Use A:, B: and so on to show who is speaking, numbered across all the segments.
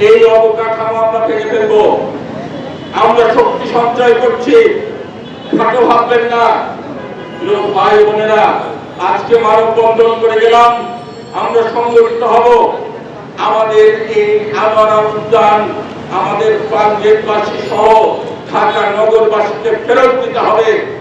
A: এই অবকাঠামো আমরা ভেঙে ফেলব। আমরা শক্তি সঞ্চয় করছি। খাটো ভাববেন না। ভাই বোনেরা, আজকে মানব বন্ধন করে গেলাম। আমরা সংগঠিত হব। আমাদের এই আনোয়ারা উদ্যান, আমাদের প্রাণগেটবাসী সহ ঢাকা নগরবাসীকে ফেরত দিতে হবে।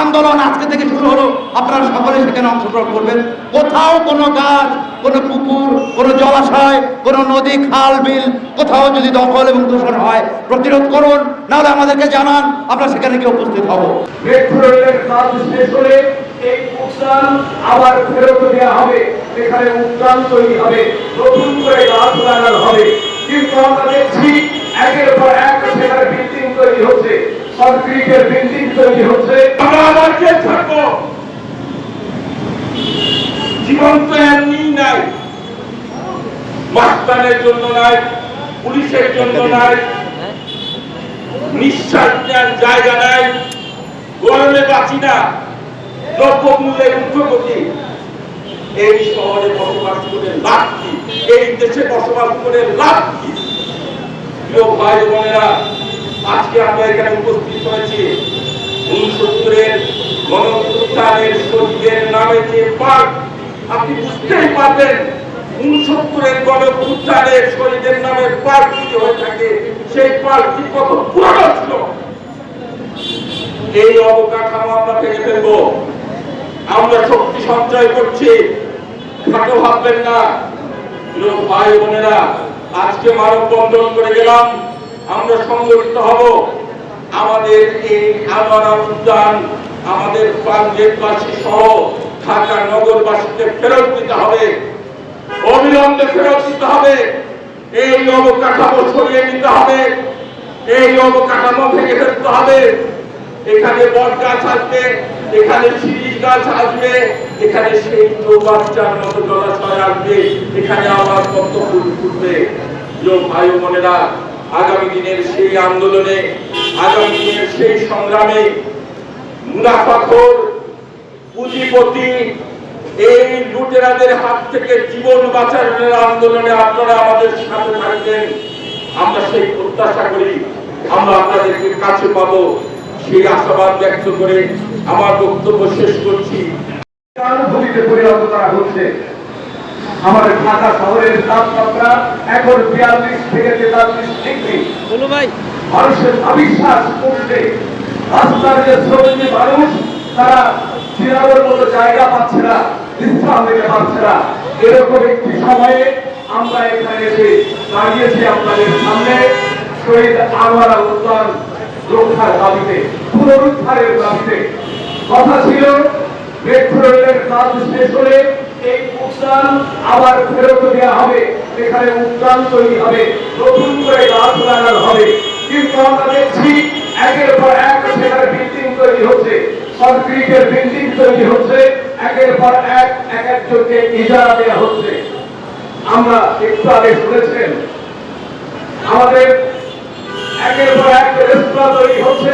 B: আন্দোলন আজকে থেকে শুরু হলো। আপনারা সকলে সেখানে অংশগ্রহণ করবেন। কোথাও কোনো গাছ, কোনো পুকুর, কোনো জলাশয়, কোনো নদী, খাল, বিল কোথাও যদি দখল এবং দূষণ হয়, প্রতিরোধ করুন। নাহলে আমাদেরকে জানান, আমরা সেখানে গিয়ে উপস্থিত হব।
C: আবার ফেরত দেওয়া হবে এখানে উদ্যান তৈরি হবে, নতুন করে গাছ লাগানো হবে। কিন্তু আমরা দেখছি একের পর এক সেখানে বিল্ডিং তৈরি হচ্ছে। কনক্রিটের বিল্ডিং তৈরি হচ্ছে।
A: আমরা আবার কে থাকব? জীবন তো এমনি নাই। মাস্তানের জন্য নাই, পুলিশের জন্য নাই। নিঃশ্বাস নেওয়ার জায়গা নাই। গরমে বাঁচি না। দ্রব্যমূল্যের ঊর্ধ্বগতি এই শহরে বসবাস করে লাভ কি? এই দেশে বসবাস করে লাভ কি? প্রিয় ভাই বোনেরা আজকে আমরা এখানে উপস্থিত হয়েছি। উনসত্তরের গণপ্রত্যানের শহীদের নামে যে পার্ক আপনি বুঝতেই পারবেন, উনসত্তরের শহীদের নামে পার্ক হয়ে থাকে, সেই পার্কটি কত ছিল? এই অবকাঠামো আমরা ভেঙে ফেলব। আমরা শক্তি সঞ্চয় করছি। খাটো ভাববেন না। ভাই বোনেরা, আজকে মানব বন্ধন করে গেলাম। আমরা সংগঠিত হব। আমাদের এই আনোয়ারা উদ্যান আমাদের প্রাণগেটবাসী সহ ঢাকা নগরবাসীকে ফেরত দিতে হবে। অবিলম্বে ফেরত দিতে হবে। এই অবকাঠামো সরিয়ে নিতে হবে। এই অবকাঠামো ভেঙে ফেলতে হবে। এখানে বট গাছ আসবে, এখানে শিরিষ গাছ আসবে, এখানে সেই চৌবাচ্চার মতো জলাশয় আসবে, এখানে আবার কত ফুল ফুটবে। ভাই বোনেরা আগামী দিনের সেই আন্দোলনে, আগামী দিনের সেই সংগ্রামে মুনাফাখোর, পুঁজিপতি, এই লুটেরাদের হাত থেকে জীবন বাঁচানোর আন্দোলনে আপনারা আমাদের সাথে থাকবেন। আমরা সেই প্রত্যাশা করি, আমরা আপনাদেরকে কাছে পাবো। সেই আশাবাদ ব্যক্ত করে আমার বক্তব্য শেষ করছি।
C: পরিণত করা হচ্ছে। আমাদের ঢাকা শহরের তাপমাত্রা এখন বিয়াল্লিশ থেকে তেতাল্লিশ ডিগ্রি। মানুষের অবিশ্বাস করছে রাস্তার যে শ্রমিক মানুষ তারা জিরানোর মতো জায়গা পাচ্ছে না বিশ্রাম নিতে পারছে না। এরকম একটি সময়ে আমরা এখানে এসে দাঁড়িয়েছি আপনাদের সামনে শহীদ আনোয়ারা উদ্যান রক্ষার দাবিতে পুনরুদ্ধারের দাবিতে। কথা ছিল মেট্রো রেলের কাজ শেষ হলে এই উদ্যান আবার ফেরত দেওয়া হবে এখানে উদ্যান তৈরি হবে, নতুন করে গাছ লাগানো হবে। কিন্তু আমরা দেখছি একের পর এক সেখানে বিল্ডিং তৈরি হচ্ছে কনক্রিটের বিল্ডিং তৈরি হচ্ছে, একের পর এক এক একজনকে ইজারা দেওয়া হচ্ছে। আমরা একটু আগে শুনেছেন, আমাদের একের পর এক রেস্তোরাঁ তৈরি হচ্ছে,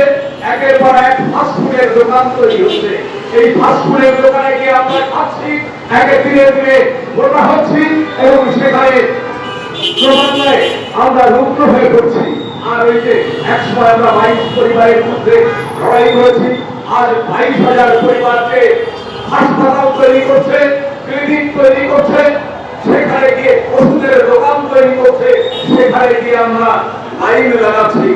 C: একের পর এক ফাস্টফুডের দোকান তৈরি হচ্ছে। এই ফাস্টফুডের দোকানে গিয়ে আমরা খাচ্ছি, একে ধীরে ধীরে মোটা হচ্ছি এবং সেখানে ক্রমান্বয়ে আমরা রুগ্ন হয়ে পড়ছি। আর ওই যে এক সময় আমরা বাইশ পরিবারের মধ্যে লড়াই করেছি, আজ বাইশ হাজার পরিবারকে হাসপাতাল তৈরি করছে, ক্লিনিক তৈরি করছে, সেখানে গিয়ে ওষুধের দোকান তৈরি করছে, সেখানে গিয়ে আমরা লাইন লাগাচ্ছি,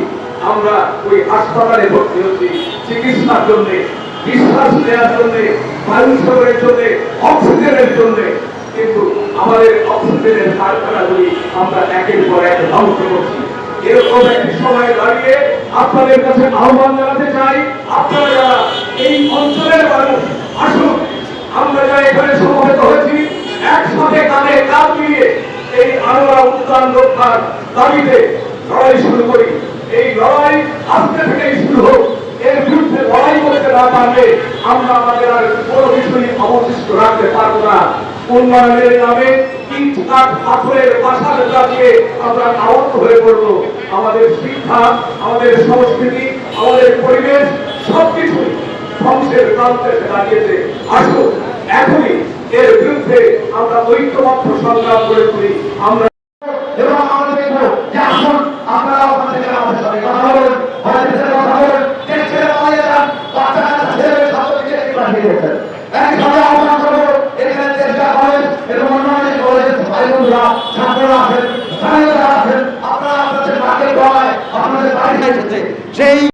C: আমরা ওই হাসপাতালে ভর্তি হচ্ছি, চিকিৎসার জন্য বিশ্বাস নেওয়ার জন্য বায়ু সেবনের জন্য, অক্সিজেনের জন্য, কিন্তু আমাদের অক্সিজেনের কারখানাগুলি আমরা একের পর এক ধ্বংস করছি। এরকম একটি সময় দাঁড়িয়ে আপনাদের কাছে আহ্বান জানাতে চাই, আপনারা এই অঞ্চলের মানুষ, আসুন, আমরা যারা এখানে সমবেত হয়েছি, একসাথে কাঁধে কাঁধ মিলিয়ে এই আনোয়ারা উদ্যান রক্ষার দাবিতে লড়াই শুরু করি। এই লড়াই আজকে থেকেই শুরু হোক। এর বিরুদ্ধে লড়াই করতে না পারলে আমরা আমাদের আর কোনো কিছুই অবশিষ্ট রাখতে পারব না। উন্নয়নের নামে আমরা পরিবেশ এখনই এর বিরুদ্ধে আমরা ঐক্যবদ্ধ সংগ্রাম করে তুলি। আমরা আমরা